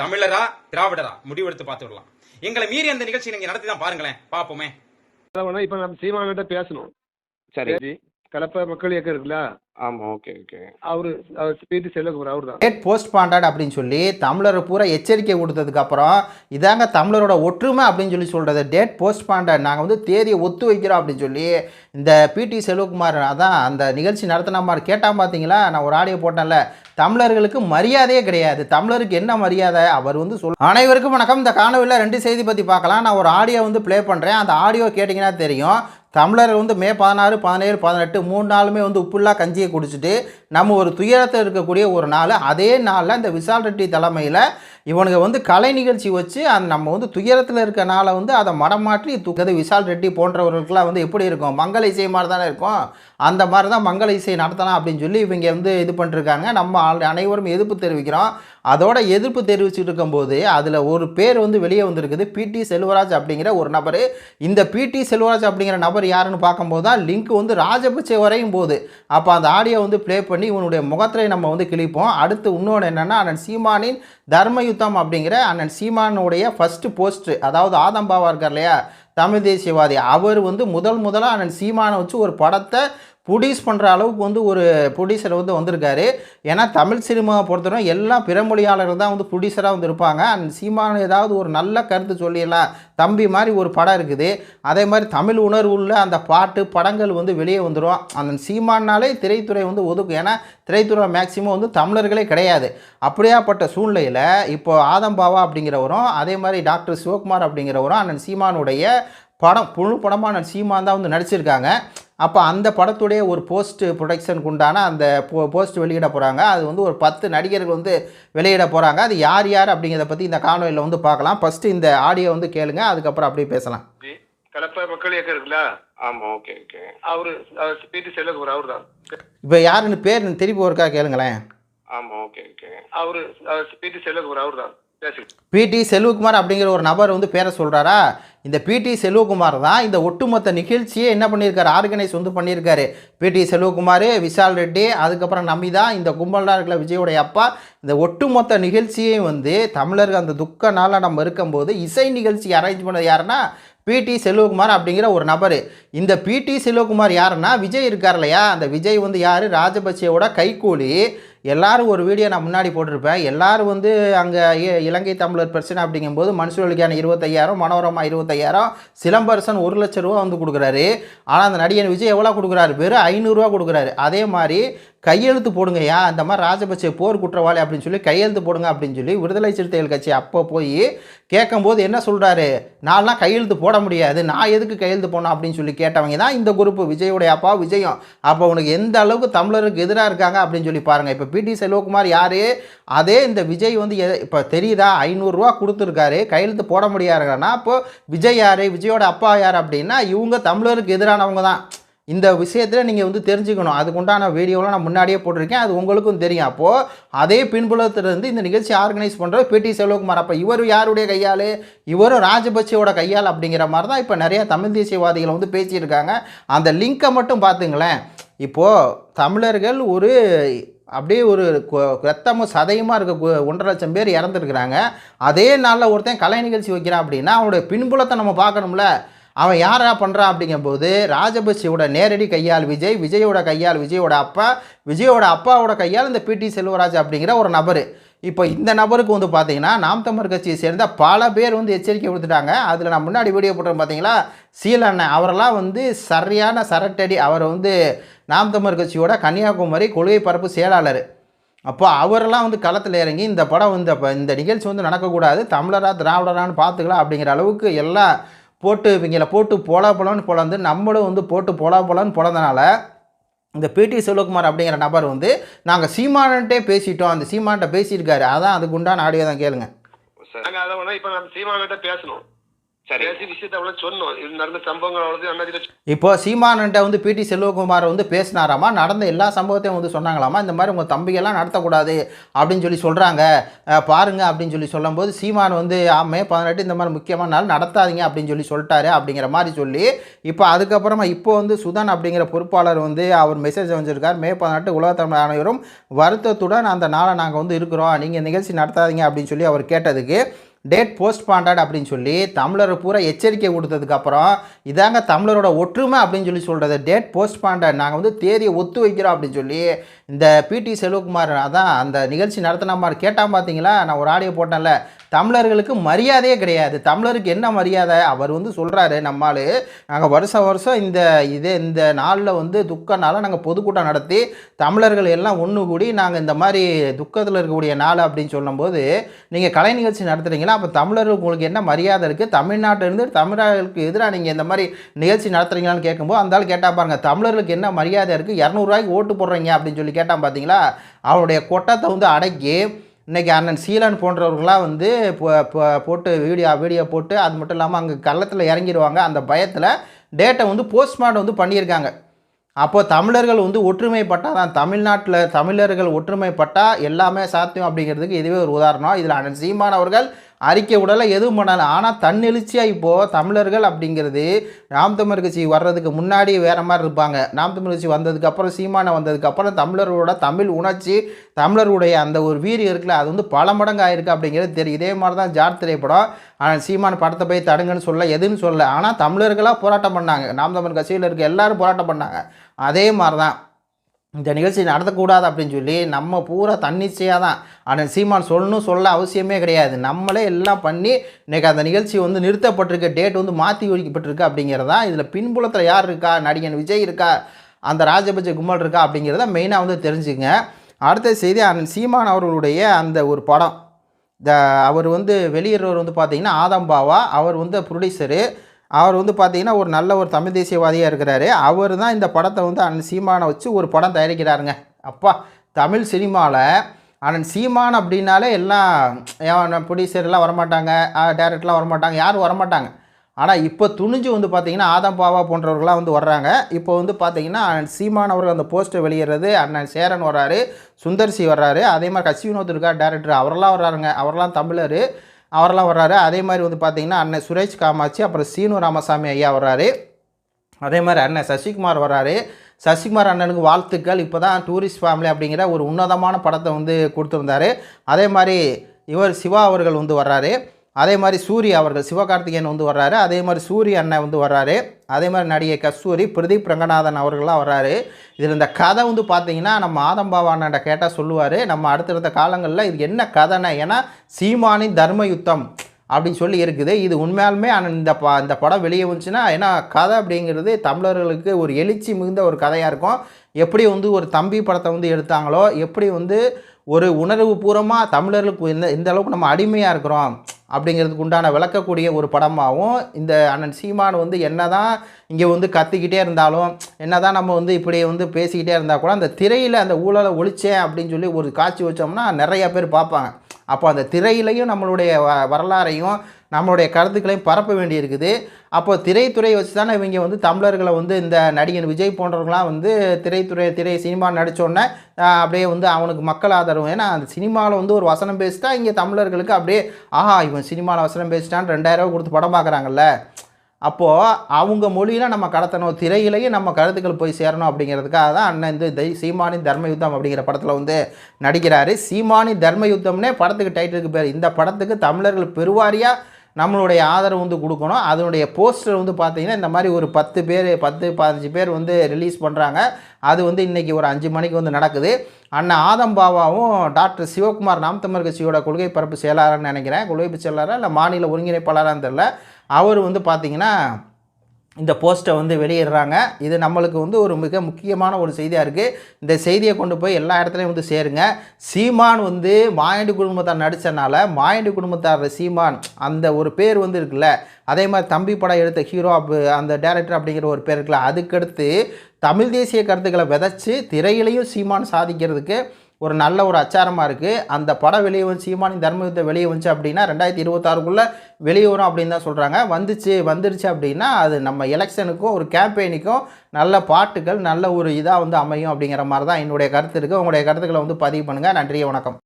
தமிழரா திராவிடரா? முடிவெடுத்து பார்த்து விடலாம். எங்களை மீறி அந்த நிகழ்ச்சி நீங்க நடத்தி தான் பாருங்களேன். பாப்போமே இப்ப நம்ம சீமான்கிட்ட பேசணும். சரி. கலப்ப மக்கள் இயக்கம் இருக்குல்ல? ஆமா ஓகே ஓகே அவரு அவர் பிடி செல்வகுமார் அவர் தான். டேட் போஸ்ட் பாண்டட் அப்படின்னு சொல்லி தமிழர் பூரா எச்சரிக்கை கொடுத்ததுக்கப்புறம் இதாங்க தமிழரோட ஒற்றுமை அப்படின்னு சொல்லி சொல்கிறது டேட் போஸ்ட் பாண்டட் நாங்கள் வந்து தேதியை ஒத்து வைக்கிறோம் அப்படின்னு சொல்லி இந்த பிடி செல்வகுமார் அதான் அந்த நிகழ்ச்சி நடத்தின மாதிரி கேட்டால் பார்த்தீங்களா நான் ஒரு ஆடியோ போட்டேன்ல. தமிழர்களுக்கு மரியாதையே கிடையாது. தமிழருக்கு என்ன மரியாதை? அவர் வந்து சொல் அனைவருக்கும் வணக்கம். இந்த காணொலியில் ரெண்டு செய்தி பற்றி பார்க்கலாம். நான் ஒரு ஆடியோ வந்து ப்ளே பண்ணுறேன் அந்த ஆடியோ கேட்டிங்கன்னா தெரியும். தமிழர் வந்து மே பதினாறு பதினேழு பதினெட்டு மூணு நாளுமே வந்து உப்புல்லா கஞ்சியை குடிச்சிட்டு நம்ம ஒரு துயரத்தில் இருக்கக்கூடிய ஒரு நாள் அதே நாளில் இந்த விஷால் ரெட்டி தலைமையில் இவனுங்க வந்து கலை நிகழ்ச்சி வச்சு அந்த நம்ம வந்து துயரத்தில் இருக்க நாளை வந்து அதை மடமாற்றி தூக்கிறது விஷால் ரெட்டி போன்றவர்களுக்கெல்லாம் வந்து எப்படி இருக்கும்? மங்கள இசை மாதிரி தானே இருக்கும்? அந்த மாதிரி தான் மங்கள இசை நடத்தலாம் அப்படின்னு சொல்லி இவங்க வந்து இது பண்ணிருக்காங்க. நம்ம அனைவரும் எதிர்ப்பு தெரிவிக்கிறோம். அதோட எதிர்ப்பு தெரிவிச்சுட்டு இருக்கும்போது அதில் ஒரு பேர் வந்து வெளியே வந்திருக்குது. பிடி செல்வராஜ் அப்படிங்கிற ஒரு நபர். இந்த பிடி செல்வராஜ் அப்படிங்கிற நபர் யாருன்னு பார்க்கும்போது தான் லிங்க் வந்து ராஜபக்சே வரையும் போகுது. அப்போ அந்த ஆடியோ வந்து ப்ளே பண்ணி இவனுடைய முகத்திரை நம்ம வந்து கிழிப்போம். அடுத்து இன்னொன்று என்னென்னா அண்ணன் சீமானின் தர்மயுத்தம் அப்படிங்கிற அண்ணன் சீமானுடைய ஃபஸ்ட்டு போஸ்ட்டு அதாவது ஆதம்பாவா இருக்கார் இல்லையா? தமிழ் தேசியவாதி. அவர் வந்து முதல் முதலாக அண்ணன் சீமானை வச்சு ஒரு படத்தை ப்ரொடியூஸ் பண்ணுற அளவுக்கு வந்து ஒரு ப்ரொடியூசர் வந்து வந்திருக்காரு. ஏன்னா தமிழ் சினிமாவை பொறுத்தவரை எல்லா பிறமொழியாளர்கள் தான் வந்து ப்ரொடியூசராக வந்து இருப்பாங்க அந்த சீமான ஏதாவது ஒரு நல்ல கருத்து சொல்லிடலாம். தம்பி மாதிரி ஒரு படம் இருக்குது. அதே மாதிரி தமிழ் உணர்வு உள்ள அந்த பாட்டு படங்கள் வந்து வெளியே வந்துடும் அந்த சீமானாலே திரைத்துறை வந்து ஒதுக்கும். ஏன்னா திரைத்துறை மேக்சிமம் வந்து தமிழர்களே கிடையாது. அப்படியாப்பட்ட சூழ்நிலையில் இப்போ ஆதம்பாவா அப்படிங்கிறவரும் அதே மாதிரி டாக்டர் சிவகுமார் அப்படிங்கிறவரும் அண்ணன் சீமானுடைய படம் புழு படமாக அண்ணன் சீமான் தான் வந்து நடிச்சிருக்காங்க. அப்போ அந்த படத்துடைய ஒரு போஸ்ட் ப்ரொடக்ஷனுக்கு உண்டான அந்த போ போஸ்ட் வெளியிட போகிறாங்க அது வந்து ஒரு பத்து நடிகர்கள் வந்து வெளியிட போகிறாங்க அது யார் யார் அப்படிங்கிறத பற்றி இந்த காணொலியில் வந்து பார்க்கலாம். ஃபஸ்ட்டு இந்த ஆடியோ வந்து கேளுங்க. அதுக்கப்புறம் அப்படியே பேசலாம். கலப்ப மக்கள் இயக்கம் இருக்குல்ல? ஆமா ஓகே ஓகே அவரு பிடி செல்வகுமார் அவர் தான். இப்போ யாருன்னு பேர் திருப்பி ஒருக்கா கேளுங்களேன். ஆமா ஓகே ஓகே அவரு பிடி செல்வகுமார் அவர் தான். பிடி செல்வகுமார் அப்படிங்கிற ஒரு நபர் வந்து பேரை சொல்கிறாரா இந்த பிடி செல்வகுமார் தான் இந்த ஒட்டுமொத்த நிகழ்ச்சியை என்ன பண்ணியிருக்காரு? ஆர்கனைஸ் வந்து பண்ணியிருக்காரு. பிடி செல்வகுமார் விஷால் ரெட்டி அதுக்கப்புறம் நமிதா இந்த கும்பலாக இருக்கிற விஜயோடைய அப்பா. இந்த ஒட்டுமொத்த நிகழ்ச்சியையும் வந்து தமிழர்கள் அந்த துக்க நாளாக நம்ம இருக்கும்போது இசை நிகழ்ச்சி அரேஞ்ச் பண்ணது யாருன்னா பிடி செல்வகுமார் அப்படிங்கிற ஒரு நபர். இந்த பிடி செல்வகுமார் யாருன்னா விஜய் இருக்கார் இல்லையா? அந்த விஜய் வந்து யார்? ராஜபக்சேவோட கைக்கூலி எல்லாரும் ஒரு வீடியோ நான் முன்னாடி போட்டிருப்பேன். எல்லாரும் வந்து அங்கே இலங்கை தமிழர் பிரச்சனை அப்படிங்கும்போது மனுஷர்களுக்கான இருபத்தையாயிரம் மனோரமா இருபத்தையாயிரம் சிலம்பரசன் ஒரு லட்ச ரூபா வந்து கொடுக்குறாரு. ஆனால் அந்த நடிகன் விஜய் எவ்வளோ கொடுக்குறாரு? வெறும் ஐநூறுரூவா கொடுக்குறாரு. அதே மாதிரி கையெழுத்து போடுங்கய்யா. அந்த மாதிரி ராஜபக்சே போர் குற்றவாளி அப்படின்னு சொல்லி கையெழுத்து போடுங்க அப்படின்னு சொல்லி விடுதலை சிறுத்தைகள் கட்சி அப்போ போய் கேட்கும்போது என்ன சொல்கிறாரு நான்லாம் கையெழுத்து போட முடியாது. நான் எதுக்கு கையெழுத்து போடணும் அப்படின்னு சொல்லி கேட்டவங்க தான் இந்த குரூப் விஜயோடைய அப்பா விஜயம். அப்போ உனக்கு எந்த அளவுக்கு தமிழருக்கு எதிராக இருக்காங்க அப்படின்னு சொல்லி பாருங்கள் இப்போ பிடி செல்வகுமார் யார்? அதே இந்த விஜய் வந்து எ- இப்போ தெரியுதா? ஐநூறுரூவா கொடுத்துருக்காரு. கையெழுத்து போட முடியாதுன்னா அப்போ விஜய் யார்? விஜயோட அப்பா யார் அப்படின்னா இவங்க தமிழருக்கு எதிரானவங்க தான். இந்த விஷயத்தில் நீங்கள் வந்து தெரிஞ்சுக்கணும். அதுக்குண்டான வீடியோலாம் நான் முன்னாடியே போட்டிருக்கேன். அது உங்களுக்கும் தெரியும். அப்போது அதே பின்புலத்திலிருந்து இந்த நிகழ்ச்சி ஆர்கனைஸ் பண்ணுற பிடி செல்வகுமார். அப்போ இவர் யாருடைய கையால் இவரும் ராஜபக்சேவோட கையால் அப்படிங்கிற மாதிரி தான் இப்போ நிறைய தமிழ் தேசியவாதிகள் வந்து பேசியிருக்காங்க. அந்த லிங்க்கை மட்டும் பார்த்துங்களேன். இப்போது தமிழர்கள் ஒரு அப்படியே ஒரு கொ- ரத்தமும் சதையுமா இருக்க ஒன்றரை லட்சம் பேர் இறந்துருக்குறாங்க. அதே நாளில் ஒருத்தன் கலை நிகழ்ச்சி வைக்கிறான் அப்படின்னா அவனுடைய பின்புலத்தை நம்ம பார்க்கணும்ல. அவன் யாரா பண்ணுறான் அப்படிங்கும்போது ராஜபக்சேவோட நேரடி கையால் விஜய் விஜயோட கையால் விஜயோட அப்பா விஜயோட அப்பாவோட கையால் இந்த பிடி செல்வராஜ் அப்படிங்கிற ஒரு நபர். இப்போ இந்த நபருக்கு வந்து பார்த்தீங்கன்னா நாம் தமிழ் கட்சியை சேர்ந்த பல பேர் வந்து எச்சரிக்கை கொடுத்துட்டாங்க அதில் நான் முன்னாடி வீடியோ போட்டோம் பார்த்தீங்களா? சீலண்ணன் அவரெல்லாம் வந்து சரியான சரட்டடி அவர் வந்து நாம் தமிழர் கட்சியோட கன்னியாகுமரி கொள்கை பரப்பு செயலாளர். அப்போ அவரெல்லாம் வந்து களத்தில் இறங்கி இந்த படம் இந்த இந்த நிகழ்ச்சி வந்து நடக்கக்கூடாது தமிழரா திராவிடரான்னு பார்த்துக்கலாம் அப்படிங்கிற அளவுக்கு எல்லாம் போட்டு இவங்கள போட்டு போலா போலான்னு பொழந்து நம்மளும் வந்து போட்டு போலா போலான்னு பொழந்தனால இந்த பிடி சிவகுமார் அப்படிங்கிற நபர் வந்து நாங்கள் சீமானன்ட்டே பேசிட்டோம். அந்த சீமான்ட்ட பேசியிருக்காரு. அதான் அதுக்குண்டான ஆடியோ தான் கேளுங்க. சார் நம்ம சீமான்கிட்ட பேசணும். இப்போ சீமான்கிட்ட வந்து பிடி செல்வகுமார் வந்து பேசினாராமா? நடந்த எல்லா சம்பவத்தையும் வந்து சொன்னாங்களாமா? இந்த மாதிரி உங்கள் தம்பிகள்லாம் நடத்தக்கூடாது அப்படின்னு சொல்லி சொல்கிறாங்க பாருங்க அப்படின்னு சொல்லி சொல்லும்போது சீமான் வந்து ஆமே பதினெட்டு இந்த மாதிரி முக்கியமான நாள் நடத்தாதீங்க அப்படின்னு சொல்லி சொல்லிட்டாரு அப்படிங்கிற மாதிரி சொல்லி இப்போ அதுக்கப்புறமா இப்போ வந்து சுதன் அப்படிங்கிற பொறுப்பாளர் வந்து அவர் மெசேஜ் வச்சிருக்கார். மே பதினெட்டு உலகத்தமிழ் அனைவரும் வருத்தத்துடன் அந்த நாளை நாங்கள் வந்து இருக்கிறோம். நீங்கள் நிகழ்ச்சி நடத்தாதீங்க அப்படின்னு சொல்லி அவர் கேட்டதுக்கு டேட் போஸ்ட் பாண்டட் அப்படின்னு சொல்லி தமிழரை பூரா எச்சரிக்கை கொடுத்ததுக்கப்புறம் இதாங்க தமிழரோட ஒற்றுமை அப்படின்னு சொல்லி சொல்கிறது டேட் போஸ்ட் பாண்டட் நாங்கள் வந்து தேதியை ஒத்து வைக்கிறோம் அப்படின்னு சொல்லி இந்த பிடி செல்வகுமார் அதான் அந்த நிகழ்ச்சி நடத்தின மாதிரி கேட்டான் பார்த்தீங்களா நான் ஒரு ஆடியோ போட்டேன்ல. தமிழர்களுக்கு மரியாதையே கிடையாது. தமிழருக்கு என்ன மரியாதை? அவர் வந்து சொல்கிறாரு நம்மால் நாங்கள் வருஷம் வருஷம் இந்த இதே இந்த நாளில் வந்து துக்கனால நாங்கள் பொதுக்கூட்டம் நடத்தி தமிழர்கள் எல்லாம் ஒன்று கூடி நாங்கள் இந்த மாதிரி துக்கத்தில் இருக்கக்கூடிய நாள் அப்படின்னு சொல்லும்போது நீங்கள் கலை நிகழ்ச்சி நடத்துகிறீங்களா அப்போ தமிழர்களுக்கு உங்களுக்கு என்ன மரியாதை இருக்குது தமிழ்நாட்டிலிருந்து தமிழர்களுக்கு எதிராக நீங்கள் இந்த மாதிரி நிகழ்ச்சி நடத்துறீங்களான்னு கேட்கும்போது அந்த ஆள் கேட்டால் பாருங்கள் தமிழர்களுக்கு என்ன மரியாதை இருக்குது இரநூறுவாய்க்கு ஓட்டு போடுறீங்க அப்படின்னு சொல்லி கேட்டான் பார்த்தீங்களா அவருடைய கொட்டத்தை வந்து அடக்கி இன்றைக்கி அண்ணன் சீலன் போன்றவர்களாம் வந்து போட்டு வீடியோ வீடியோ போட்டு அது மட்டும் இல்லாமல் அங்கே கள்ளத்தில் இறங்கிடுவாங்க அந்த பயத்தில் டேட்டை வந்து போஸ்ட்மார்ட்டம் வந்து பண்ணியிருக்காங்க. அப்போ தமிழர்கள் வந்து ஒற்றுமைப்பட்டால் தான் தமிழ்நாட்டில் தமிழர்கள் ஒற்றுமைப்பட்டால் எல்லாமே சாத்தியம் அப்படிங்கிறதுக்கு இதுவே ஒரு உதாரணம். இதில் அண்ணன் சீமான் அவர்கள் அறிக்கை விடலை எதுவும் பண்ணலை. ஆனால் தன்னெழுச்சியாக இப்போது தமிழர்கள் அப்படிங்கிறது நாம் தமிழர் கட்சி வர்றதுக்கு முன்னாடி வேறு மாதிரி இருப்பாங்க. நாம் தமிழர் கட்சி வந்ததுக்கப்புறம் சீமானை வந்ததுக்கப்புறம் தமிழர்களோட தமிழ் உணர்ச்சி தமிழருடைய அந்த ஒரு வீரியம் இருக்குல்ல அது வந்து பல மடங்கு ஆயிருக்கு அப்படிங்கிறது தெரியும். இதே மாதிரி தான் ஜார் திரைப்படம். ஆனால் சீமான் படத்தை போய் தடுங்கன்னு சொல்ல எதுன்னு சொல்ல ஆனால் தமிழர்களாக போராட்டம் பண்ணாங்க. நாம் தமிழ் கட்சியில் இருக்க எல்லோரும் போராட்டம் பண்ணாங்க. அதே மாதிரி தான் இந்த நிகழ்ச்சி நடத்தக்கூடாது அப்படின்னு சொல்லி நம்ம பூரா தன்னிச்சையாக தான். ஆனால் சீமான் சொல்லணும் சொல்ல அவசியமே கிடையாது. நம்மளே எல்லாம் பண்ணி இன்றைக்கி அந்த நிகழ்ச்சி வந்து நிறுத்தப்பட்டிருக்கு டேட் வந்து மாற்றி ஒழிக்கப்பட்டிருக்கு அப்படிங்கிறது தான் இதில் பின்புலத்தில் யார் இருக்கா நடிகன் விஜய் இருக்கா அந்த ராஜபட்ச கும்பல் இருக்கா அப்படிங்கிறத மெயினாக வந்து தெரிஞ்சுங்க. அடுத்த செய்தி அண்ணன் சீமான் அவர்களுடைய அந்த ஒரு படம். த அவர் வந்து வெளியிடுறவர் வந்து பார்த்திங்கன்னா ஆதம்பாவா அவர் வந்து ப்ரொடியூசரு அவர் வந்து பார்த்தீங்கன்னா ஒரு நல்ல ஒரு தமிழ் தேசியவாதியாக இருக்கிறாரு. அவர் தான் இந்த படத்தை வந்து அண்ணன் சீமானை வச்சு ஒரு படம் தயாரிக்கிறாருங்க. அப்பா தமிழ் சினிமாவில் அண்ணன் சீமான் அப்படின்னாலே எல்லாம் ப்ரொடியூசர்லாம் வரமாட்டாங்க டேரக்டர்லாம் வரமாட்டாங்க யாரும் வரமாட்டாங்க. ஆனால் இப்போ துணிஞ்சு வந்து பார்த்திங்கன்னா ஆதம் பாவா போன்றவர்களாம் வந்து வர்றாங்க. இப்போ வந்து பார்த்திங்கன்னா அண்ணன் சீமான் அவர்கள் அந்த போஸ்ட்டை வெளியிடுறது அண்ணன் சேரன் வர்றாரு சுந்தர்சி வர்றாரு. அதே மாதிரி கசி வினோத் இருக்கா டேரக்டர் அவரெல்லாம் வர்றாருங்க. அவரெல்லாம் தமிழர். அவரெல்லாம் வர்றாரு. அதே மாதிரி வந்து பார்த்தீங்கன்னா அண்ணன் சுரேஷ் காமாட்சி அப்புறம் சீனு ராமசாமி ஐயா வர்றாரு. அதே மாதிரி அண்ணன் சசிகுமார் வர்றாரு. சசிகுமார் அண்ணனுக்கு வாழ்த்துக்கள். இப்போ தான் டூரிஸ்ட் ஃபேமிலி அப்படிங்கிற ஒரு உன்னதமான படத்தை வந்து கொடுத்துருந்தாரு. அதே மாதிரி இவர் சிவா அவர்கள் வந்து வர்றாரு. அதே மாதிரி சூரிய அவர்கள் சிவகார்த்திகேயன் வந்து வர்றாரு. அதே மாதிரி சூரிய அண்ணன் வந்து வர்றாரு. அதே மாதிரி நடிகை கஸ்தூரி பிரதீப் ரங்கநாதன் அவர்கள்லாம் வர்றாரு. இதில் இந்த கதை வந்து பார்த்தீங்கன்னா நம்ம ஆதம்பாவா கேட்டால் சொல்லுவார் நம்ம அடுத்தடுத்த காலங்களில் இது என்ன கதைன்னா ஏன்னா சீமானின் தர்ம யுத்தம் அப்படின்னு சொல்லி இருக்குது. இது உண்மையாலுமே இந்த ப இந்த படம் வெளியே வந்துச்சுன்னா ஏன்னா கதை அப்படிங்கிறது தமிழர்களுக்கு ஒரு எழுச்சி மிகுந்த ஒரு கதையாக இருக்கும். எப்படி வந்து ஒரு தம்பி படத்தை வந்து எடுத்தாங்களோ எப்படி வந்து ஒரு உணர்வு பூர்வமாக தமிழர்களுக்கு இந்த இந்த அளவுக்கு நம்ம அடிமையாக இருக்கிறோம் அப்படிங்கிறதுக்கு உண்டான விளக்கக்கூடிய ஒரு படமாகவும் இந்த அண்ணன் சீமான் வந்து என்ன தான் இங்கே வந்து கத்திக்கிட்டே இருந்தாலும் என்னதான் நம்ம வந்து இப்படி வந்து பேசிக்கிட்டே இருந்தால் கூட அந்த திரையில் அந்த ஊழலை ஒழிச்சேன் அப்படின்னு சொல்லி ஒரு காட்சி வச்சோம்னா நிறையா பேர் பார்ப்பாங்க. அப்போ அந்த திரையிலையும் நம்மளுடைய வ வரலாறையும் நம்மளுடைய கருத்துக்களையும் பரப்ப வேண்டியிருக்குது. அப்போ திரைத்துறை வச்சு தானே இவங்க வந்து தமிழர்களை வந்து இந்த நடிகன் விஜய் போன்றவங்களாம் வந்து திரைத்துறை திரை சினிமா நடித்தோடனே அப்படியே வந்து அவனுக்கு மக்கள் ஆதரவு. ஏன்னா அந்த சினிமாவில் வந்து ஒரு வசனம் பேசிட்டா இங்கே தமிழர்களுக்கு அப்படியே ஆஹா இவன் சினிமாவில் வசனம் பேசிட்டான்னு ரெண்டாயிரம் ரூபா கொடுத்து படம் பார்க்குறாங்கல்ல. அப்போது அவங்க மொழியில் நம்ம கடத்தணும் திரையிலையும் நம்ம கருத்துக்கள் போய் சேரணும் அப்படிங்கிறதுக்காக தான் அண்ணன் இந்த தை- சீமானின் தர்ம யுத்தம் அப்படிங்கிற படத்தில் வந்து நடிக்கிறாரு. சீமானி தர்ம யுத்தம்னே படத்துக்கு டைட்டிலுக்கு பேர். இந்த படத்துக்கு தமிழர்கள் பெருவாரியாக நம்மளுடைய ஆதரவு வந்து கொடுக்கணும். அதனுடைய போஸ்டர் வந்து பார்த்தீங்கன்னா இந்த மாதிரி ஒரு பத்து பேர் பத்து பதினஞ்சு பேர் வந்து ரிலீஸ் பண்ணுறாங்க அது வந்து இன்றைக்கி ஒரு அஞ்சு மணிக்கு வந்து நடக்குது. அண்ணன் ஆதம் பாபாவும் டாக்டர் சிவகுமார் நாம் தமிழர் கட்சியோட கொள்கை பரப்பு செயலாளர்னு நினைக்கிறேன். கொள்கை செயலாளராக இல்லை மாநில ஒருங்கிணைப்பாளரான்னு தெரில அவர் வந்து பார்த்திங்கன்னா இந்த போஸ்ட்டை வந்து வெளியிடுறாங்க. இது நம்மளுக்கு வந்து ஒரு மிக முக்கியமான ஒரு செய்தியாக இருக்குது இந்த செய்தியை கொண்டு போய் எல்லா இடத்துலையும் வந்து சேருங்க. சீமான் வந்து மாயண்டி குடும்பத்தார் நடித்தனால மாயண்டி குடும்பத்தார் சீமான் அந்த ஒரு பேர் வந்து இருக்குல்ல அதே மாதிரி தம்பி படம் எடுத்த ஹீரோ அந்த டேரக்டர் அப்படிங்கிற ஒரு பேர் இருக்குல்ல அதுக்கடுத்து தமிழ் தேசிய கருத்துக்களை விதைச்சி திரையிலையும் சீமான் சாதிக்கிறதுக்கு ஒரு நல்ல ஒரு அச்சாரமாக இருக்குது அந்த படம் வெளியே வந்து சீமானின் தர்மயுத்தம் வெளியே வந்துச்சு அப்படின்னா ரெண்டாயிரத்தி இருபத்தாறுக்குள்ளே வெளியே வரும் அப்படின்னு தான் சொல்கிறாங்க வந்துச்சு வந்துருச்சு அப்படின்னா அது நம்ம எலெக்ஷனுக்கும் ஒரு கேம்பெயினுக்கும் நல்ல பாட்டுகள் நல்ல ஒரு இதாக வந்து அமையும் அப்படிங்கிற மாதிரி தான் என்னுடைய கருத்து இருக்குது உங்களுடைய கருத்துக்களை வந்து பதிவு பண்ணுங்கள் நன்றி வணக்கம்.